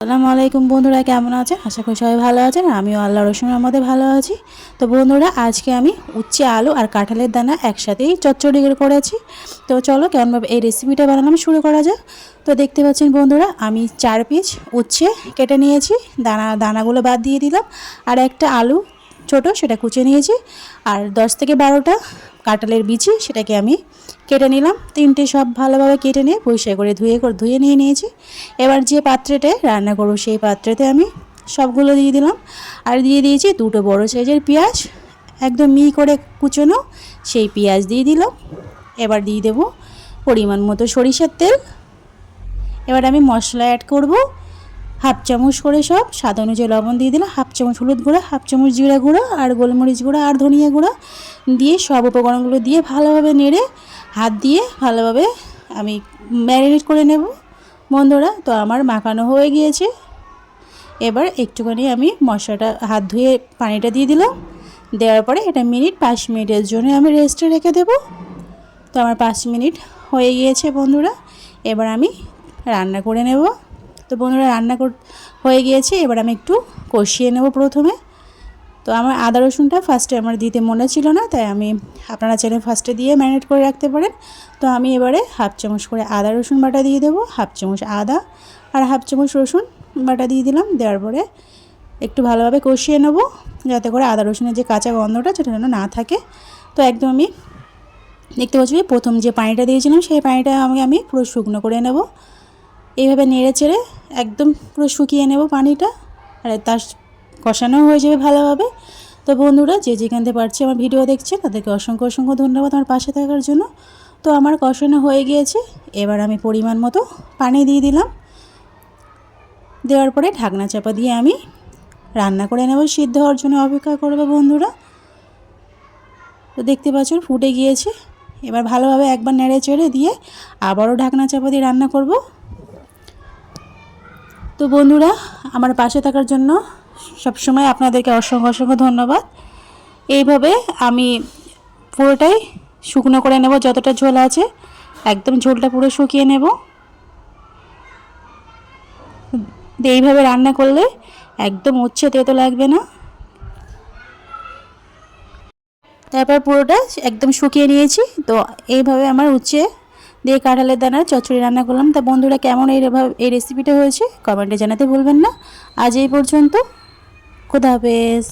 আসসালামু আলাইকুম বন্ধুরা, কেমন আছেন? আশা করি সবাই ভালো আছেন আমিও আল্লাহ রসুনের মধ্যে ভালো আছি। তো বন্ধুরা, আজকে আমি উচ্ছে, আলু আর কাঁঠালের দানা একসাথেই চচ্চড়ি করেছি। তো চলো কেমনভাবে এই রেসিপিটা বানালাম শুরু করা যাক। তো দেখতে পাচ্ছেন বন্ধুরা, আমি চার পিস উচ্ছে কেটে নিয়েছি, দানা, দানাগুলো বাদ দিয়ে দিলাম। আর একটা আলু ছোট, সেটা কুচে নিয়েছি। আর দশ থেকে বারোটা কাঁঠালের বিচি, সেটাকে আমি কেটে নিলাম। তিনটে সব ভালোভাবে কেটে নিয়ে পরিষ্কার করে ধুয়ে করে, ধুয়ে নিয়ে নিয়েছি। এবার যে পাত্রেতে রান্না করব সেই পাত্রেতে আমি সবগুলো দিয়ে দিলাম। আর দিয়ে দিয়েছি দুটো বড় সাইজের পেঁয়াজ। একদম মি করে কুচোনো সেই পেঁয়াজ দিয়ে দিলাম। এবার দিয়ে দেবো পরিমাণ মতো সরিষার তেল। এবার আমি মশলা অ্যাড করব। হাফ চামচ করে সব, স্বাদ অনুযায়ী লবণ দিয়ে দিলাম, হাফ চামচ হলুদ গুঁড়া, হাফ চামচ জিরা গুঁড়ো, আর গোলমরিচ গুঁড়ো, আর ধনিয়া গুঁড়ো দিয়ে সব উপকরণগুলো দিয়ে ভালোভাবে নেড়ে, হাত দিয়ে ভালোভাবে আমি ম্যারিনেট করে নেব। বন্ধুরা, তো আমার মাখানো হয়ে গিয়েছে। এবার একটুখানি আমি মশলাটা, হাত ধুয়ে পানিটা দিয়ে দিলাম। দেওয়ার পরে এটা মিনিট পাঁচ মিনিটের জন্য আমি রেস্টে রেখে দেব। তো আমার পাঁচ মিনিট হয়ে গিয়েছে বন্ধুরা, এবার আমি রান্না করে নেব। তো বন্ধুরা, রান্না কর, হয়ে গিয়েছে। এবার আমি একটু কষিয়ে নেব প্রথমে। তো আমার আদা রসুনটা ফার্স্টে আমার দিতে মনে ছিল না, তাই আমি আপনারা চাইলে ফার্স্টে দিয়ে ম্যারিনেট করে রাখতে পারেন। তো আমি এবারে হাফ চামচ করে আদা রসুন বাটা দিয়ে দেবো হাফ চামচ আদা আর হাফ চামচ রসুন বাটা দিয়ে দিলাম। দেওয়ার পরে একটু ভালোভাবে কষিয়ে নেব, যাতে করে আদা রসুনের যে কাঁচা গন্ধটা সেটা যেন না থাকে। তো একদম আমি দেখতে পাচ্ছি প্রথম যে পানিটা দিয়েছিলাম, সেই পানিটা আমি আমি পুরো শুকনো করে নেব। এইভাবে নেড়ে চেড়ে একদম পুরো শুকিয়ে নেব পানিটা, আর তার কষানো হয়ে যাবে ভালোভাবে। তো বন্ধুরা, যে যেখান থেকে পারছে আমার ভিডিও দেখছে, তাদেরকে অসংখ্য অসংখ্য ধন্যবাদ আমার পাশে থাকার জন্য। তো আমার কষানো হয়ে গিয়েছে, এবার আমি পরিমাণ মতো পানি দিয়ে দিলাম। দেওয়ার পরে ঢাকনা চাপা দিয়ে আমি রান্না করে নেব, সিদ্ধ হওয়ার জন্য অপেক্ষা করবে বন্ধুরা। তো দেখতে পাচ্ছেন ফুটে গিয়েছে। এবার ভালোভাবে একবার নেড়ে চেড়ে দিয়ে আবারও ঢাকনা চাপা দিয়ে রান্না করব। তো বন্ধুরা, আমার পাশে থাকার জন্য সবসময় আপনাদেরকে অসংখ্য অসংখ্য ধন্যবাদ। এইভাবে আমি পুরোটাই শুকনো করে নেব, যতটা ঝোল আছে, একদম ঝোলটা পুরো শুকিয়ে নেব। এইভাবে রান্না করলে একদম উচ্ছে তেতো লাগবে না। তারপর পুরোটা একদম শুকিয়ে নিয়েছি, তো এইভাবে আমার উচ্ছে দিয়ে কাঁঠালের দানার চচ্চড়ি রান্না করলাম। তা বন্ধুরা, কেমন এই এই রেসিপিটা হয়েছে? কমেন্টে জানাতে ভুলবেন না। আজ এই পর্যন্ত। খুদা হাফেজ।